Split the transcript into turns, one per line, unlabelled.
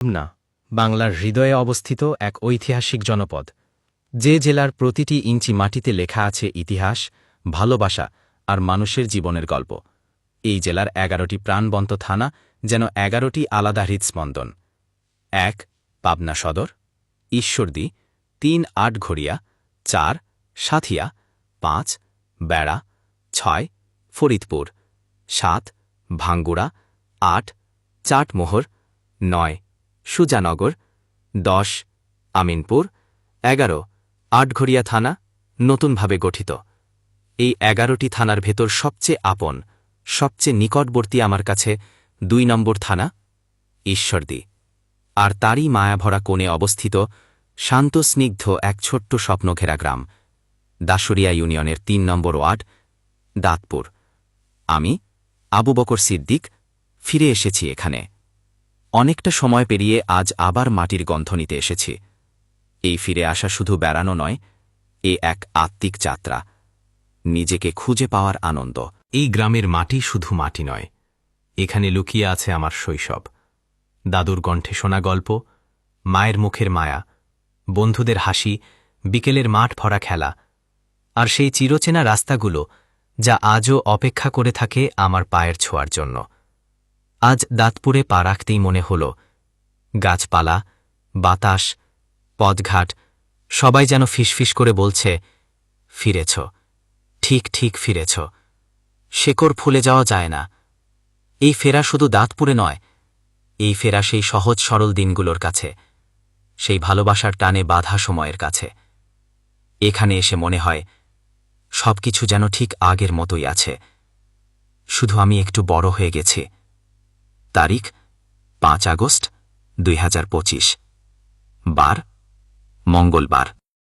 পাবনা বাংলার হৃদয়ে অবস্থিত এক ঐতিহাসিক জনপদ। যে জেলার প্রতিটি ইঞ্চি মাটিতে লেখা আছে ইতিহাস, ভালোবাসা আর মানুষের জীবনের গল্প। এই জেলার এগারোটি প্রাণবন্ত থানা যেন এগারোটি আলাদা হৃদস্পন্দন। এক, পাবনা সদর, ঈশ্বরদী, তিন, আটঘড়িয়া, চার, সাথিয়া, পাঁচ, বেড়া, ছয়, ফরিদপুর, সাত, ভাঙ্গুড়া, আট, চাটমোহর, নয়। সুজানগর, দশ, আমিনপুর, এগারো আটঘরিয়া থানা, নতুনভাবে গঠিত। এই এগারোটি থানার ভেতর সবচেয়ে আপন, সবচেয়ে নিকটবর্তী আমার কাছে দুই নম্বর থানা, ঈশ্বরদী। আর তারই মায়াভরা কোণে অবস্থিত শান্ত স্নিগ্ধ এক ছোট্ট স্বপ্নঘেরা গ্রাম দাসুরিয়া ইউনিয়নের তিন নম্বর ওয়ার্ড, দাঁতপুর। আমি, আবু বকর সিদ্দিক, ফিরে এসেছি এখানে। অনেকটা সময় পেরিয়ে আজ আবার মাটির গন্ধ নিতে এসেছি। এই ফিরে আসা শুধু বেড়ানো নয়, এ এক আত্মিক যাত্রা। নিজেকে খুঁজে পাওয়ার আনন্দ। এই গ্রামের মাটি শুধু মাটি নয়, এখানে লুকিয়ে আছে আমার শৈশব। দাদুর কণ্ঠে শোনা গল্প, মায়ের মুখের মায়া, বন্ধুদের হাসি, বিকেলের মাঠ ভরা খেলা, আর সেই চিরচেনা রাস্তাগুলো যা আজও অপেক্ষা করে থাকে আমার পায়ের ছোঁয়ার জন্য। আজ দাঁতপুরে পা রাখতেই মনে হল। গাছপালা, বাতাস পদঘাট সবাই যেন ফিসফিস করে বলছে, ফিরেছ, ঠিক ঠিক ফিরেছ। শেকড় ফুলে যাওয়া যায় না। এই ফেরা শুধু দাঁতপুরে নয়, এই ফেরা সেই সহজ সরল দিনগুলোর কাছে, সেই ভালোবাসার টানে বাধা সময়ের কাছে। এখানে এসে মনে হয়, সবকিছু যেন ঠিক আগের মতোই আছে। শুধু আমি একটু বড় হয়ে গেছি। তারিখ পাঁচ আগস্ট দুই হাজার পঁচিশ। বার মঙ্গলবার।